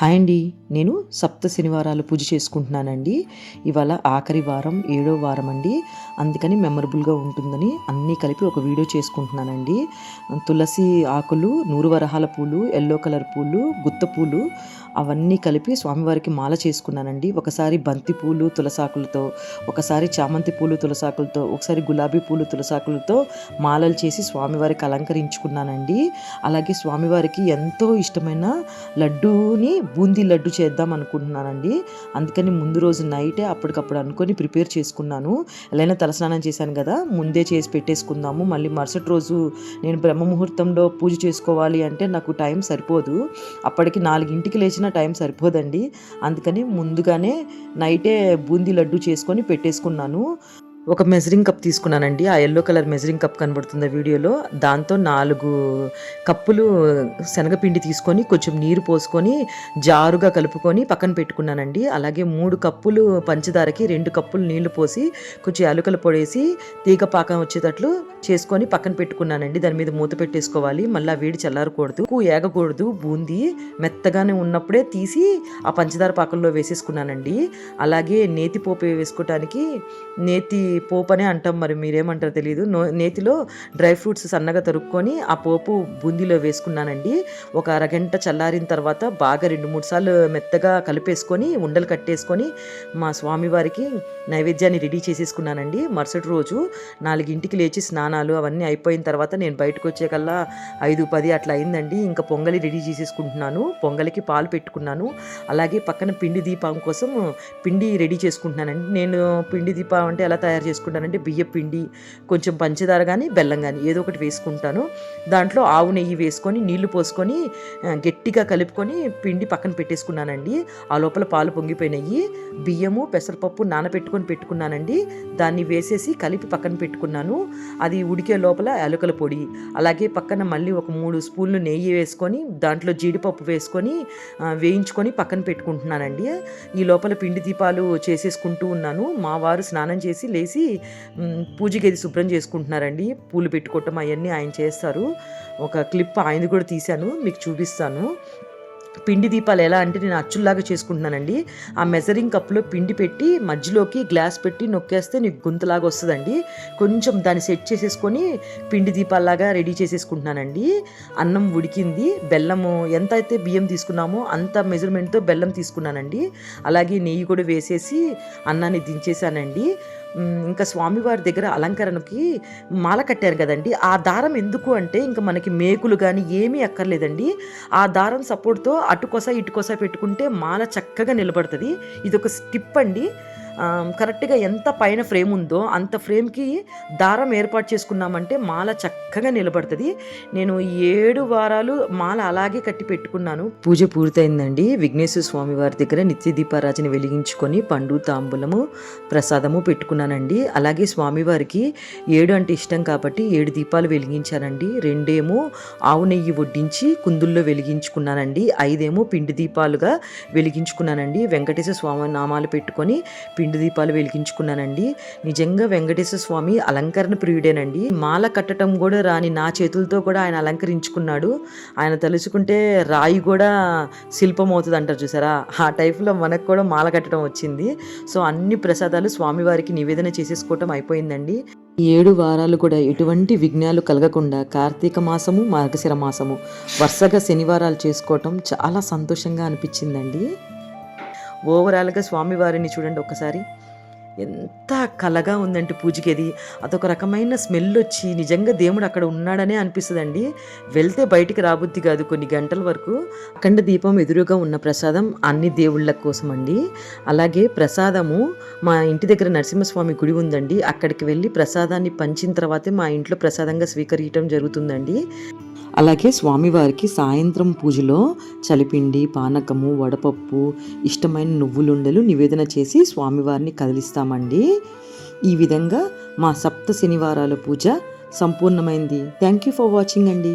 Hi అండి. నేను సప్త శనివారాలు పూజ చేసుకుంటున్నానండి. ఇవాళ ఆఖరి వారం ఏడో వారం అండి. అందుకని మెమరబుల్గా ఉంటుందని అన్నీ కలిపి ఒక వీడియో చేసుకుంటున్నానండి. తులసి ఆకులు నూరు వరహాల పూలు ఎల్లో కలర్ పూలు గుత్త పూలు అవన్నీ కలిపి స్వామివారికి మాల చేసుకున్నానండి. ఒకసారి బంతి పూలు తులసాకులతో ఒకసారి చామంతి పూలు తులసాకులతో ఒకసారి గులాబీ పూలు తులసాకులతో మాలలు చేసి స్వామివారికి అలంకరించుకున్నానండి. అలాగే స్వామివారికి ఎంతో ఇష్టమైన లడ్డూని బూందీ లడ్డు చేద్దాం అనుకుంటున్నానండి. అందుకని ముందు రోజు నైటే అప్పటికప్పుడు అనుకొని ప్రిపేర్ చేసుకున్నాను. ఎలాగైనా తలస్నానం చేశాను కదా ముందే చేసి పెట్టేసుకుందాము. మళ్ళీ మరుసటి రోజు నేను బ్రహ్మ ముహూర్తంలో పూజ చేసుకోవాలి అంటే నాకు టైం సరిపోదు. అప్పటికి నాలుగింటికి లేచిన టైం సరిపోదండి. అందుకని ముందుగానే నైటే బూందీ లడ్డు చేసుకొని పెట్టేసుకున్నాను. ఒక మెజరింగ్ కప్ తీసుకున్నానండి. ఆ ఎల్లో కలర్ మెజరింగ్ కప్ కనబడుతుంది వీడియోలో. దాంతో నాలుగు కప్పులు శనగపిండి తీసుకొని కొంచెం నీరు పోసుకొని జారుగా కలుపుకొని పక్కన పెట్టుకున్నానండి. అలాగే మూడు కప్పులు పంచదారకి రెండు కప్పులు నీళ్ళు పోసి కొంచెం యాలకుల పొడేసి తీగ పాకం వచ్చేటట్లు చేసుకొని పక్కన పెట్టుకున్నానండి. దాని మీద మూత పెట్టేసుకోవాలి. మళ్ళీ ఆ వేడి చల్లారకూడదు. ఎక్కువ ఏగకూడదు. బూందీ మెత్తగానే ఉన్నప్పుడే తీసి ఆ పంచదార పాకంలో వేసేసుకున్నానండి. అలాగే నేతి పోపు వేసుకోవటానికి నేతి పోపు అనే అంటాం మరి మీరేమంటారో తెలియదు నో నేతిలో డ్రై ఫ్రూట్స్ సన్నగా తరుక్కొని ఆ పోపు బూందీలో వేసుకున్నానండి. ఒక అరగంట చల్లారిన తర్వాత బాగా రెండు మూడు సార్లు మెత్తగా కలిపేసుకొని ఉండలు కట్టేసుకొని మా స్వామివారికి నైవేద్యాన్ని రెడీ చేసేసుకున్నానండి. మరుసటి రోజు నాలుగింటికి లేచి స్నానాలు అవన్నీ అయిపోయిన తర్వాత నేను బయటకు వచ్చేకల్లా ఐదు పది అట్లా అయిందండి. ఇంకా పొంగలి రెడీ చేసేసుకుంటున్నాను. పొంగలికి పాలు పెట్టుకున్నాను. అలాగే పక్కన పిండి దీపం కోసం పిండి రెడీ చేసుకుంటున్నానండి. నేను పిండి దీపం అంటే ఎలా తయారు చేసుకుంటానంటే బియ్య పిండి కొంచెం పంచదార కానీ బెల్లం కానీ ఏదో ఒకటి వేసుకుంటాను. దాంట్లో ఆవు నెయ్యి వేసుకొని నీళ్ళు పోసుకొని గట్టిగా కలుపుకొని పిండి పక్కన పెట్టేసుకున్నానండి. ఆ లోపల పాలు పొంగిపోయినాయి. బియ్యము పెసరపప్పు నానబెట్టుకొని పెట్టుకున్నానండి. దాన్ని వేసేసి కలిపి పక్కన పెట్టుకున్నాను. అది ఉడికే లోపల ఎలుకల పొడి అలాగే పక్కన మళ్ళీ ఒక మూడు స్పూన్లు నెయ్యి వేసుకొని దాంట్లో జీడిపప్పు వేసుకొని వేయించుకొని పక్కన పెట్టుకుంటున్నానండి. ఈ లోపల పిండి దీపాలు చేసేసుకుంటూ ఉన్నాను. మా వారు స్నానం చేసి లేచి మ్, పూజ గది శుభ్రం చేసుకుంటున్నారండి. పూలు పెట్టుకోవటం అవన్నీ ఆయన చేస్తారు. ఒక క్లిప్ ఆయనది కూడా తీశాను మీకు చూపిస్తాను. పిండి దీపాలు ఎలా అంటే నేను అచ్చుల్లాగా చేసుకుంటున్నానండి. ఆ మెజరింగ్ కప్లో పిండి పెట్టి మధ్యలోకి గ్లాస్ పెట్టి నొక్కేస్తే నీకు గుంతలాగా వస్తుందండి. కొంచెం దాన్ని సెట్ చేసేసుకొని పిండి దీపాల్లాగా రెడీ చేసేసుకుంటున్నానండి. అన్నం ఉడికింది. బెల్లము ఎంత అయితే బియ్యం తీసుకున్నామో అంత మెజర్మెంట్తో బెల్లం తీసుకున్నానండి. అలాగే నెయ్యి కూడా వేసేసి అన్నాన్ని దించేసానండి ఇంకా స్వామివారి దగ్గర అలంకరణకి మాల కట్టారు కదండి. ఆ దారం ఎందుకు అంటే ఇంకా మనకి మేకులు కానీ ఏమీ అక్కర్లేదండి. ఆ దారం సపోర్ట్తో అటుకొస ఇటుకొస పెట్టుకుంటే మాల చక్కగా నిలబడుతుంది. ఇది ఒక స్టిప్ అండి. కరెక్ట్గా ఎంత పైన ఫ్రేమ్ ఉందో అంత ఫ్రేమ్కి దారం ఏర్పాటు చేసుకున్నామంటే మాల చక్కగా నిలబడుతుంది. నేను ఏడు వారాలు మాల అలాగే కట్టి పెట్టుకున్నాను. పూజ పూర్తయిందండి. విఘ్నేశ్వర స్వామి వారి దగ్గర నిత్య దీపారాజని వెలిగించుకొని పండు తాంబూలము ప్రసాదము పెట్టుకున్నానండి. అలాగే స్వామివారికి ఏడు అంటే ఇష్టం కాబట్టి ఏడు దీపాలు వెలిగించానండి. రెండేమో ఆవు నెయ్యి వడ్డించి కుందుల్లో వెలిగించుకున్నానండి. ఐదేమో పిండి దీపాలుగా వెలిగించుకున్నానండి. వెంకటేశ్వర స్వామి నామాలు పెట్టుకొని పిండి దీపాలు వెలిగించుకున్నానండి. నిజంగా వెంకటేశ్వర స్వామి అలంకరణ ప్రియుడేనండి. మాల కట్టడం కూడా రాని నా చేతులతో కూడా ఆయన అలంకరించుకున్నాడు. ఆయన తలుచుకుంటే రాయి కూడా శిల్పం అవుతుంది అంటారు చూసారా? ఆ టైప్లో మనకు కూడా మాల కట్టడం వచ్చింది. సో అన్ని ప్రసాదాలు స్వామివారికి నివేదన చేసేసుకోవటం అయిపోయిందండి. ఏడు వారాలు కూడా ఎటువంటి విఘ్నాలు కలగకుండా కార్తీక మాసము మార్గశిర మాసము వరుసగా శనివారాలు చేసుకోవటం చాలా సంతోషంగా అనిపించిందండి. ఓవరాల్గా స్వామివారిని చూడండి ఒకసారి ఎంత కలగా ఉందంటే పూజకి అదొక రకమైన స్మెల్ వచ్చి నిజంగా దేవుడు అక్కడ ఉన్నాడనే అనిపిస్తుందండి. వెళ్తే బయటికి రాబుద్ది కాదు కొన్ని గంటల వరకు. అఖండ దీపం ఎదురుగా ఉన్న ప్రసాదం అన్ని దేవుళ్ళ కోసం అండి అలాగే ప్రసాదము మా ఇంటి దగ్గర నరసింహస్వామి గుడి ఉందండి. అక్కడికి వెళ్ళి ప్రసాదాన్ని పంచిన తర్వాతే మా ఇంట్లో ప్రసాదంగా స్వీకరించడం జరుగుతుందండి. అలాగే స్వామివారికి సాయంత్రం పూజలో చలిపిండి పానకము వడపప్పు ఇష్టమైన నువ్వులుండలు నివేదన చేసి స్వామివారిని కదిలిస్తామండి. ఈ విధంగా మా సప్త శనివారాల పూజ సంపూర్ణమైంది. థ్యాంక్ యూ ఫర్ వాచింగ్ అండి.